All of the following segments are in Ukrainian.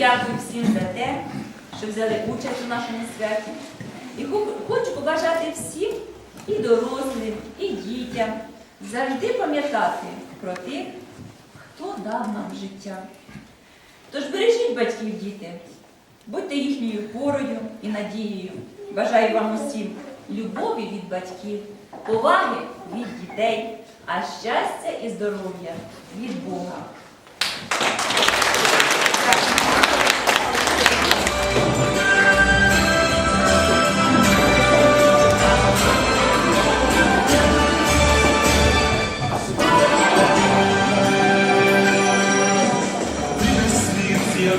дякую всім за те, що взяли участь у нашому святі. І хочу побажати всім і дорослим, і дітям завжди пам'ятати про тих, хто дав нам життя. Тож бережіть батьків, діти, будьте їхньою порою і надією. Бажаю вам усім любові від батьків, поваги від дітей, а щастя і здоров'я від Бога.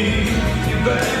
Тебе